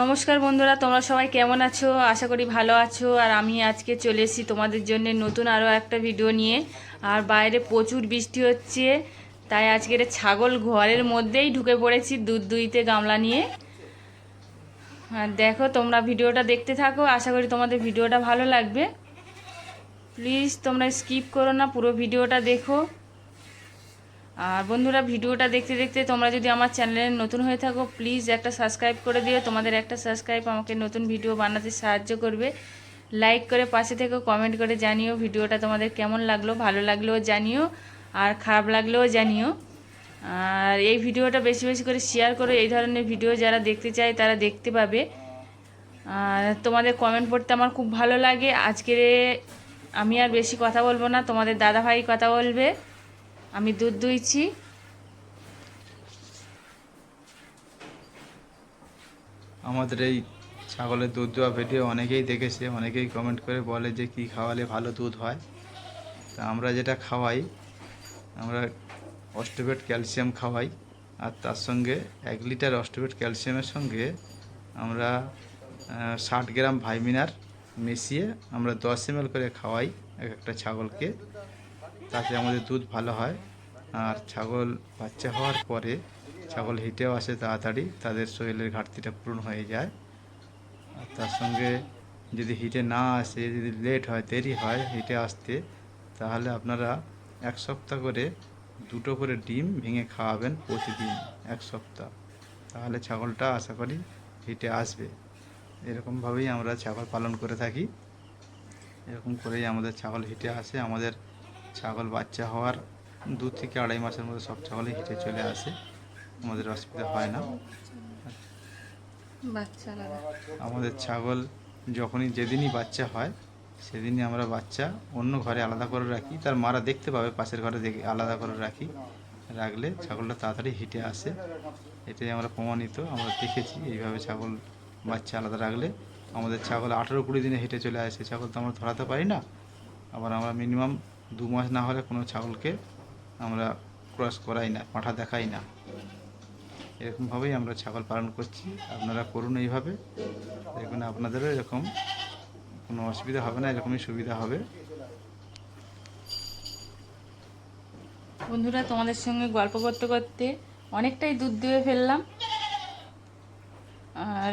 নমস্কার বন্ধুরা, তোমরা সবাই কেমন আছো? আশা করি ভালো আছো। আর আমি আজকে চলে এসেছি তোমাদের জন্য নতুন আরও একটা ভিডিও নিয়ে। আর বাইরে প্রচুর বৃষ্টি হচ্ছে, তাই আজকের ছাগল ঘরের মধ্যেই ঢুকে পড়েছি দুধ দুইতে গামলা নিয়ে। আর দেখো, তোমরা ভিডিওটা দেখতে থাকো, আশা করি তোমাদের ভিডিওটা ভালো লাগবে। প্লিজ তোমরা স্কিপ করো না, পুরো ভিডিওটা দেখো। আর বন্ধুরা, ভিডিওটা দেখতে দেখতে তোমরা যদি আমার চ্যানেলে নতুন হয়ে থাকো প্লিজ একটা সাবস্ক্রাইব করে দিও। তোমাদের একটা সাবস্ক্রাইব আমাকে নতুন ভিডিও বানাতে সাহায্য করবে। লাইক করে পাশে থেকে কমেন্ট করে জানিও ভিডিওটা তোমাদের কেমন লাগল, ভালো লাগলেও জানিও, আর খারাপ লাগলেও জানিও। আর এই ভিডিওটা বেশি বেশি করে শেয়ার করো। এই ধরনের ভিডিও যারা দেখতে চায় তারা দেখতে পাবে। আর তোমাদের কমেন্ট পড়তে আমার খুব ভালো লাগে। আজকের আমি আর বেশি কথা বলব না। তোমাদের দাদাভাই কথা বলবে। আমি দুধ দুইছি। আমাদের এই ছাগলের দুধ দেওয়া ভিডিও অনেকেই দেখেছে, অনেকেই কমেন্ট করে বলে যে কি খাওয়ালে ভালো দুধ হয়। তা আমরা যেটা খাওয়াই, আমরা অস্টোবেট ক্যালসিয়াম খাওয়াই, আর তার সঙ্গে এক লিটার অস্টোবেট ক্যালসিয়ামের সঙ্গে আমরা ষাট গ্রাম ভাইমিনার মিশিয়ে আমরা দশ এম করে খাওয়াই এক একটা ছাগলকে। তাতে আমাদের দুধ ভালো হয়। আর ছাগল বাচ্চা হওয়ার পরে ছাগল হিটেও আসে তাড়াতাড়ি, তাদের শরীরের ঘাটতিটা পূরণ হয়ে যায়। আর তার সঙ্গে যদি হিটে না আসে, যদি লেট হয়, দেরি হয় হিটে আসতে, তাহলে আপনারা এক সপ্তাহ করে দুটো করে ডিম ভেঙে খাওয়াবেন প্রতিদিন, এক সপ্তাহ। তাহলে ছাগলটা আশা করি হিটে আসবে। এরকমভাবেই আমরা ছাগল পালন করে থাকি। এরকম করেই আমাদের ছাগল হিটে আসে। আমাদের ছাগল বাচ্চা হওয়ার দু থেকে আড়াই মাসের মধ্যে সব ছাগলই হিটে চলে আসে। আমাদের অসুবিধা হয় না। বাচ্চা আমাদের ছাগল যখনই যেদিনই বাচ্চা হয় সেদিনই আমরা বাচ্চা অন্য ঘরে আলাদা করে রাখি। তার মারা দেখতে পাবে পাশের ঘরে দেখে আলাদা করে রাখি। রাখলে ছাগলটা তাড়াতাড়ি হিটে আসে। এটাই আমরা প্রমাণিত। আমরা দেখেছি এইভাবে ছাগল বাচ্চা আলাদা রাখলে। আমাদের ছাগল আঠেরো কুড়ি দিনে হেঁটে চলে আসে। ছাগল তো আমরা ধরাতে পারি না। আবার আমরা মিনিমাম দু মাস না হলে কোনো ছাগলকে আমরা ক্রস করাই না, পাঁঠা দেখাই না। এরকমভাবেই আমরা ছাগল পালন করছি। আপনারা করুন এইভাবে। দেখবেন আপনাদেরও এরকম কোনো অসুবিধা হবে না, এরকমই সুবিধা হবে। বন্ধুরা, তোমাদের সঙ্গে গল্প করতে করতে অনেকটাই দুধ দিয়ে ফেললাম।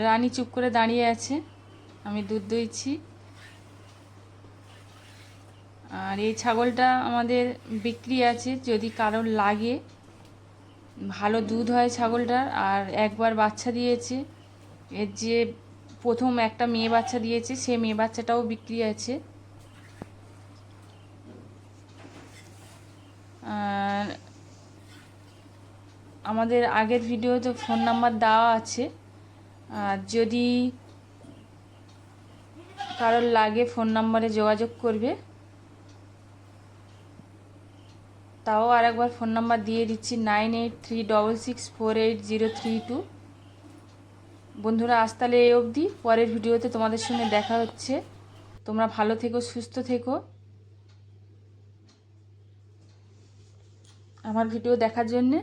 রানী চুপ করে দাঁড়িয়ে আছে। আমি দুধ দইছি আর এই ছাগলটা আমাদের বিক্রি আছে, যদি কারোর লাগে। ভালো দুধ হয় ছাগলটার, আর একবার বাচ্চা দিয়েছে। এর যে প্রথম একটা মেয়ে বাচ্চা দিয়েছে, সে মেয়ে বাচ্চাটাও বিক্রি আছে। আর আমাদের আগের ভিডিওতে ফোন নাম্বার দেওয়া আছে। আর যদি কারোর লাগে, ফোন নাম্বারে যোগাযোগ করবে। তাও আর একবার ফোন নাম্বার দিয়ে দিচ্ছি nine eight three double six four eight zero three two বন্ধুরা, আজ তাহলে এই অবধি। পরের ভিডিওতে তোমাদের সঙ্গে দেখা হচ্ছে। তোমরা ভালো থেকো, সুস্থ থেকো। আমার ভিডিও দেখার জন্যে